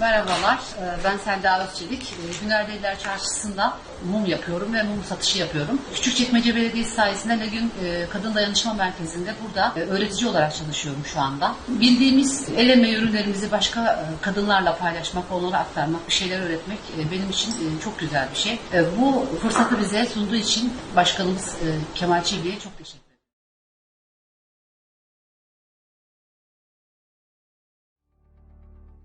Merhabalar, e, ben Selda Özçelik. E, Günerdeliler Çarşısı'nda mum yapıyorum ve mum satışı yapıyorum. Küçükçekmece Belediyesi sayesinde Legün e, Kadın Dayanışma Merkezi'nde burada e, öğretici olarak çalışıyorum şu anda. Bildiğimiz el emeği ürünlerimizi başka kadınlarla paylaşmak, onlara aktarmak, bir şeyler öğretmek benim için çok güzel bir şey. Bu fırsatı bize sunduğu için Başkanımız Kemal Çivi'ye çok teşekkür ederim.